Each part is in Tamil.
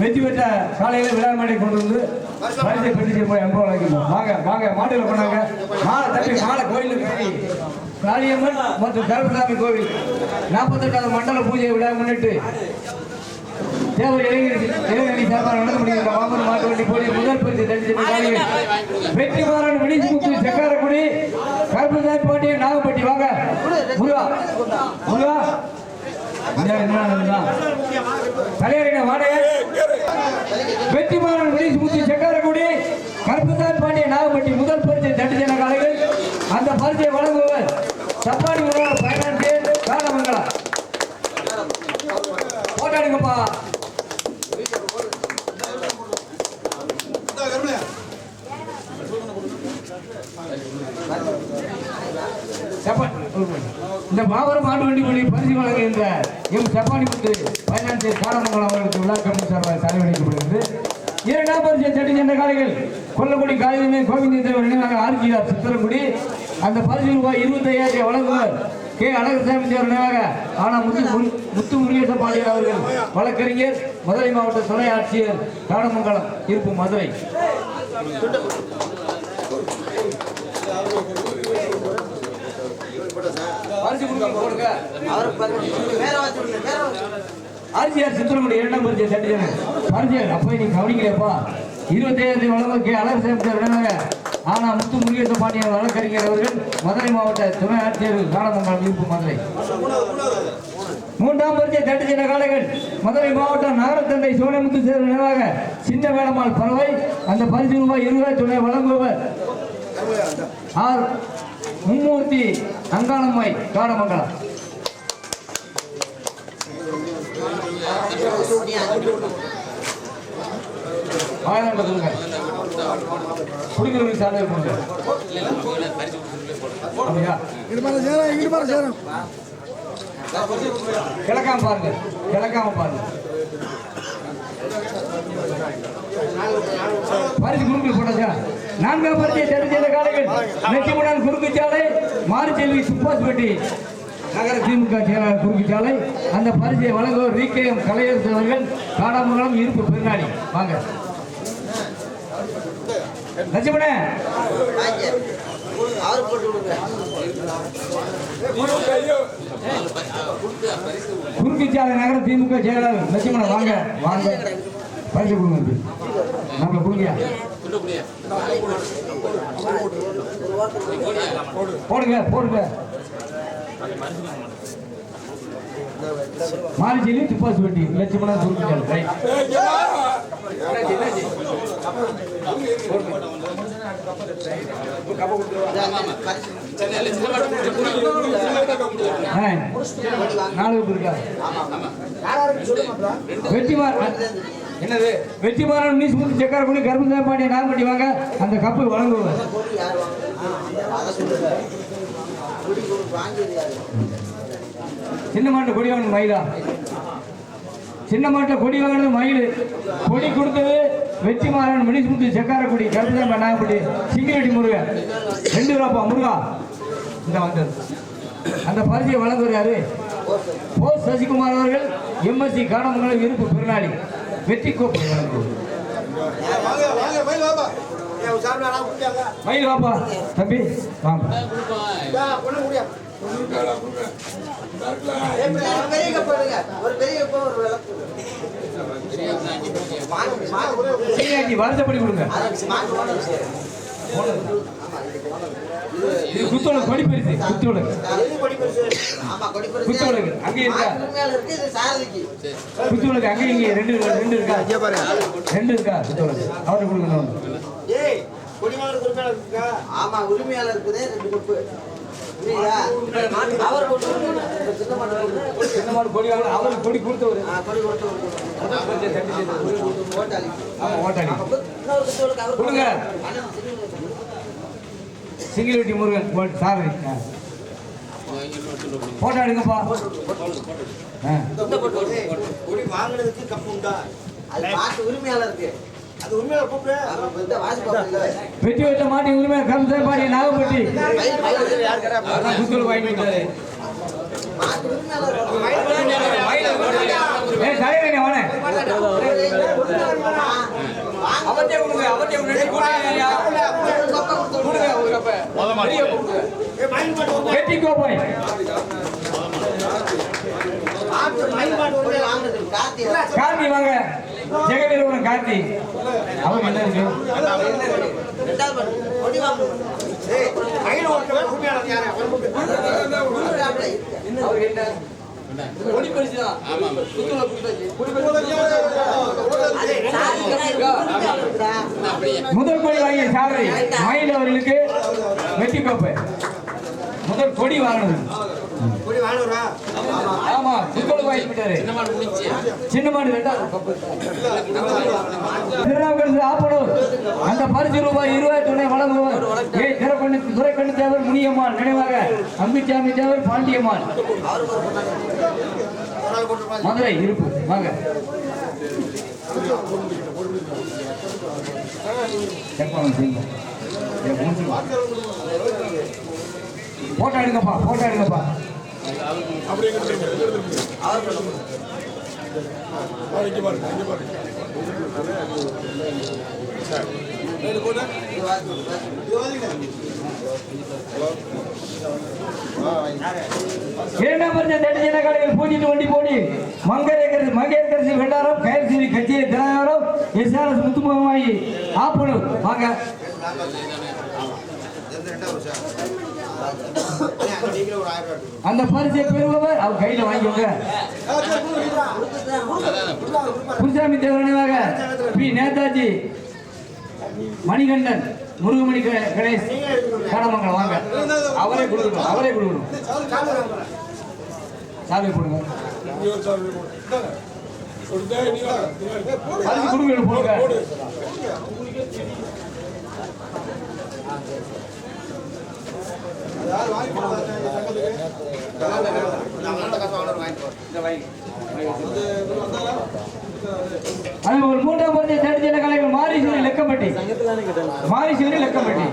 வெற்றி பெற்ற காலையில் விழா மேடை கொண்டு வந்து பரிசை பெற்று போய் அனுபவம் வைக்கணும் வாங்க வாங்க மாட்டில் போனாங்க மாலை தட்டி மாலை கோயிலுக்கு கட்டி காளியம்மன் மற்றும் கருப்பசாமி கோவில். நாற்பத்தெட்டாவது மண்டல பூஜையை விழா முன்னிட்டு தேவர் இளைஞர் இளைஞரணி சார்பாக நடந்து முடிகின்ற மாமன் மாட்டு வண்டி போலி முதல் பரிசு தரிசித்த வெற்றி மாறன் விழிமுத்து செக்காரக்குடி கருப்பசாமி பாண்டிய நாகப்பட்டி. வாங்க முருகா. முருகா தலைவரின் வாடகை வெற்றிமாறன் விழிமுத்து செக்காரக்குடி கருப்பசாமி பாண்டிய நாகப்பட்டி முதல் பரிசை தட்டிச்சன காலையில் அந்த பரிசை வழங்குவர் சப்பாடி உணவர் பைனான்சியர் காலமங்கலம் போட்டாடுங்கப்பா செப்ப- இந்த மாபெரும் மாட்டு வண்டி மொழி பரிசு எம் செப்பானி முத்து பைனான்சியர் அவர்களுக்கு விழா கமிட்டி சார்பாக தலைவலிக்கப்படுகிறது இரண்டாம் பரிசை தட்டி சென்ற காலைகள் கொல்லக்குடி காகிதமே கோவிந்தேந்திர நினைவாக ஆர்ஜிஆர் சித்திரங்குடி. அந்த பரிசு ரூபாய் இருபத்தி ஐயாயிரம் வழங்குவர் கே. அழகசாமி தேவர் நினைவாக ஆனா முத்து முத்து முருகேச பாண்டியர் அவர்கள் வழக்கறிஞர் மதுரை மாவட்ட துணை ஆட்சியர் காடமங்கலம் இருப்பு மதுரை பரிசு கொடுங்க, போடுங்க. ஆர்ஜிஆர் சித்திரமுடி இரண்டாம் பரிசை தட்டிச்சேன் பரிசு அப்போ நீ கவனிக்கலையப்பா. இருபத்தையாயிரத்தி வழங்கும் கே. அழகசாமி தேவர் ஆனா முத்து முருகேச பாண்டியன் வழக்கறிஞர் அவர்கள் மதுரை மாவட்ட துணை ஆட்சியர் காலமங்கலம் இருப்பு மதுரை. மூன்றாம் பரிசை தட்டு சென்ற காலைகள் மதுரை மாவட்டம் நகரத்தந்தை சோழமுத்து சேர் நினைவாக சின்ன வேளம்மாள் பறவை. அந்த பரிசு ரூபாய் இருபது துணை வழங்குவர் ஆர் மும்மூர்த்தி அங்காளம்மை காடமங்கலம் வாயிலாண்ட சொல்லுங்க குடிக்கிறவங்களுக்கு சாலை இருப்பாங்க அப்படியா? இங்கிட்டு சேரம் சேரம் கிழக்காம பாருங்க. கிழக்காம பாருங்க. பரிசு குறுக்கு போட்டாச்சா? நான்காம் பரிசை தேர்வு செய்த காலைகள். நெச்சிமுடன் குறுக்கு சாலை மாரிச்செல்வி சுப்பாஸ்பட்டி நகர திமுக செயலாளர் குறுக்கு சாலை. அந்த பரிசை வழங்குவோர் வி. கே. எம். கலையரசு அவர்கள். காடாமங்கலம் இருப்பு பெருநாடி. வாங்க. நச்சிமுனே அவரு நகர திமுக செயலாளர் லட்சுமணன் வாங்க. வாங்க. பரிசு கொடுங்க. நம்மளை கொடுங்க போடுங்க போடுங்க. மாரிச்செல்வி துப்பாசி வண்டி லட்சுமணா ரைட் நாலு பேர் இருக்கா வெற்றிமார் என்னது வெற்றிமாறன் நீஸ் சுமந்து செக்கார பண்ணி கரும்பு பாண்டிய நாகப்பட்டி வாங்க அந்த கப்பு வழங்குவார். சின்ன மாட்டு கொடி வாங்கணும் மயிலா? சின்ன மாட்டை கொடி வாங்கினது மயில். கொடி கொடுத்தது வெற்றிமாறன் மணிசுமுத்து செக்காரக்குடி கருப்புதான் நாகப்பட்டி சிங்கிரெட்டி முருகன். ரெண்டு ரூபா முருகா. இந்த வந்தது அந்த பரிசையை வழங்குறாரு போ சசிகுமார் அவர்கள் எம்எஸ்சி காணமங்கலம் இருப்பு பெருநாளி. வெற்றி கோப்பை மயில் வாப்பா தம்பி வாங்க. வருஷப்படி கொடுங்க. இது குத்தோட கொடி பரிசு குத்தோட. குத்தோடுங்க அங்கே இருக்கா? இருக்கு குத்தோளுக்கு அங்கே இங்கே ரெண்டு ரெண்டு இருக்கா? ரெண்டு இருக்கா? குத்தோளுக்கு அவர்கிட்ட கொடுங்க ஆமா உரிமையாளர் இருக்குது ரெண்டு கப்பு அவர் கொடி அவருக்கு கொடுத்தவர் ஆ, கொடி கொடுத்து விடுங்க. ஓட்டாளி ஆமா ஓட்டாளி இன்னொரு குத்தோளுக்கு அவர் கொடுங்க. சிங்கிலவட்டி முருகன் போ- சாரதி ஆ. போட்டோ எடுங்கப்பா. ஆ. கொடி வாங்குனதுக்கு கப்பு உண்டா? அது மாட்டு உரிமையாளருக்கு அது உண்மையில கூப்பிடு. அவர் இப்ப இந்த வாசிப்பாங்க வெட்டி வச்ச மாட்டி உரிமை கரும்சாய்பாடி நாகப்பட்டி. மயில் மயில் அதான் குத்தோல் வாங்கி விட்டாரு மாட்டு உரிமையாளர் ஏய் தலைவனே வானே கொடுங்க அவர்கிட்ட கொடுங்க அவர்கிட்ட கொடுங்க ஒரு கப்பை வெட்டி கார்த்தி. வாங்க. ஜெகநிறுவனம் கார்த்தி. அவங்க இருக்கு? அவர் என்ன? முதல் கொடி வாங்கிய சாரதி மயில் அவர்களுக்கு வெற்றி கோப்பை. முதல் கொடி வாங்கினது. கொடி ஆமா சிக்கல் வாங்கி சின்ன மாடு திருநாவுக்கரசு ஆப்பனூர் அந்த பரிசு ரூபாய் இருபது துணை வழங்குவோர் ஏ தேவர் நினைவாக அம்பிச்சாமி தேவர் பாண்டியம்மாள். மதுரை இருப்பு வாங்க. செக் பண்ண போட்டோ எடுங்கப்பா போட்டோ எடுங்கப்பா. இரண்டாம் பரிசு தடிஜன கடையில் பூஜிட்டு வண்டி போடி. மங்கையரசி மங்கையரசி வெண்டாரம் கயல்சிரி கட்சியை தினகரம் எஸ்ஆர்எஸ் முத்துமாயி ஆப்பனூர். வாங்க. அந்த பரிசை பெறுபவர் அவர் கையில வாங்கிக்கோங்க. குருசாமி தேவர் நினைவாக பி. நேதாஜி மணிகண்டன் முருகமணி கணேஷ் காடமங்கலம் வாங்க. அவரே கொடுக்கணும் அவரே கொடுக்கணும். சாவி கொடுங்க பரிசு கொடுக்கணும் போடுங்க. நான் மூன்றாம் பரிசை தடிஜன கலைகள் மாரிசூரி லெக்கப்பட்டி மாரிசூரி லெக்கப்பட்டி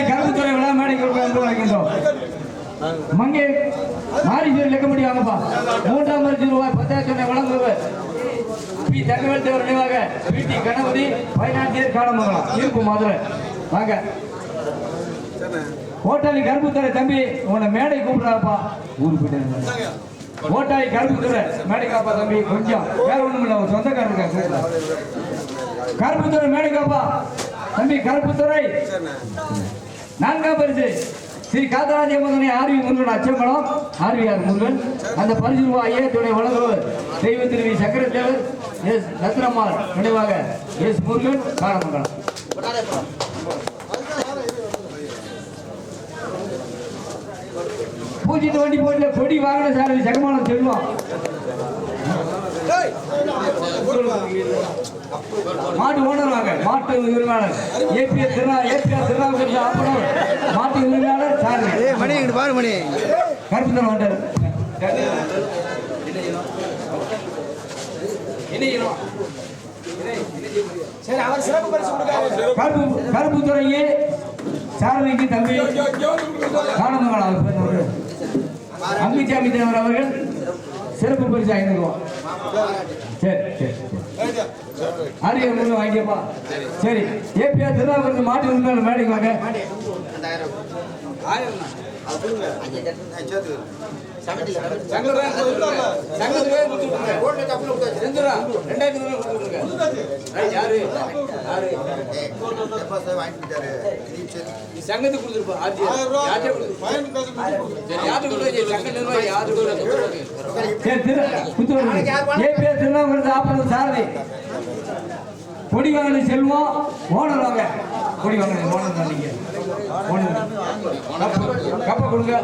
நீங்க விழா மேடைக்கு மங்கே மாறி சீர் இழக்க முடியாமப்பா. மூன்றாம் பரிசு ரூபாய் பத்தாயிரத்தி வழங்குவர் பி. தகவல் தேவர் நினைவாக பிடி கணபதி பைனான்சியர் காலமங்கலம் இருப்பு மதுரை. வாங்க. ஓட்டாளி கருப்புத்துறை தம்பி உன்னை மேடை கூப்பிடுறாப்பா ஊருக்கு போயிட்டு ஓட்டாளி கருப்புத்துறை மேடை காப்பா தம்பி கொஞ்சம். வேற ஒண்ணும் இல்லை ஒரு சொந்தக்காரர் கருப்புத்துறை மேடை காப்பா. தம்பி கருப்புத்துறை. நான்காம் பரிசு ஸ்ரீ காத்தராஜ மகனை ஆர்வி முருகன் அச்சம்பலம் ஆர்விஆர் முருகன். அந்த பரிசு ரூபாய் ஐயாயிரத்துடைய வழங்குவர். தெய்வ திருவி சக்கரத்தேவர். எஸ் ரத்னம்மாள் நினைவாக எஸ் முருகன். காரணமங்கலம். கொண்டாடே போ. பூஜிட்டு வண்டி போயிட்டு கொடி வாங்கின சாரதி சகமானம் செல்வம் மாட்டு ஓனர் வாங்க மாட்டு உரிமையாளர். ஏபிஎஸ் திருநா ஏபிஆர் திருநாவுக்கரசு ஆப்பனர் மாட்டு உரிமையாளர் சாரதி மணி மணி கருப்புத்தன் வந்தார் கருப்பு கருப்பு துறையே சாரதிக்கு தம்பி அவரு. அம்பிச்சாமி தேவர் அவர்கள் சிறப்பு பரிசு ஐநூறு ரூபா சரி சரி. ஆரியர் முன்னு வாங்கிக்கப்பா சரி ஏபிஆர் திருநாவுக்கரசு மாட்டு உரிமையாளர் மேடைக்கு வாங்க. சங்கத்துக்கு கொடுத்துருப்பா சாரதி கொடி வாங்கின செல்வம் ஓனர் வாங்க கொடி வாங்கின ஓனர் தான் நீங்க? கப்பு கொடுங்க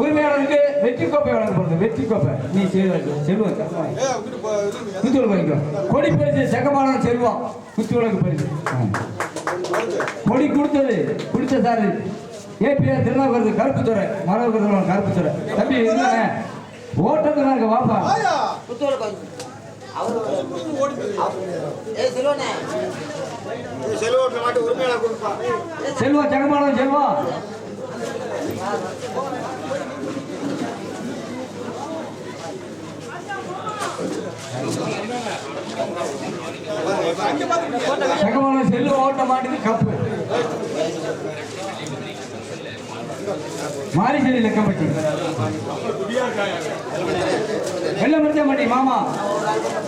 உரிமையாளருக்கு வெற்றி கோப்பை வழங்கப்படுது வெற்றி கோப்பை. நீ செல்வம் செல்வம் குத்துவிளக்கு கொடி பரிசு செகமான செல்வம் குத்துவிளக்கு பரிசு கொடி கொடுத்தது கொடுத்த சார். ஏபிஆர் திருநாவுக்கரசு கருப்புத்துறை மரபுத்துறை கருப்புத்துறை தம்பி இருந்தானே ஓட்டத்துனாங்க வாப்பா. செல்வா ஜெகமானம் செல்வா. ஜெகமானம் செல்வா ஓட்ட மாட்டுக்கு கப்பு. மாரிசேரி லெக்கப்பட்டி வெள்ளமரிச்சம்பட்டி மாமா.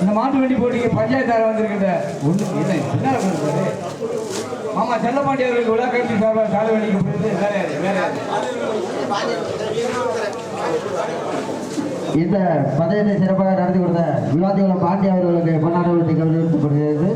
இந்த மாட்டு வண்டி போட்டிக்கு பஞ்சாயத்தார வந்திருக்கின்ற ஒன்று என்ன என்ன மாமா செல்லப்பாண்டி அவர்களுக்கு உலக கட்சி சார்பாக சாலை வண்டிக்கு போயிட்டு வேற யாரு வேற யாரு இந்த பதவியை சிறப்பாக நடத்தி கொடுத்த விவாதிகள பாண்டி அவர்களுக்கு பொன்னாடவத்தை கௌரவிக்கப்படுகிறது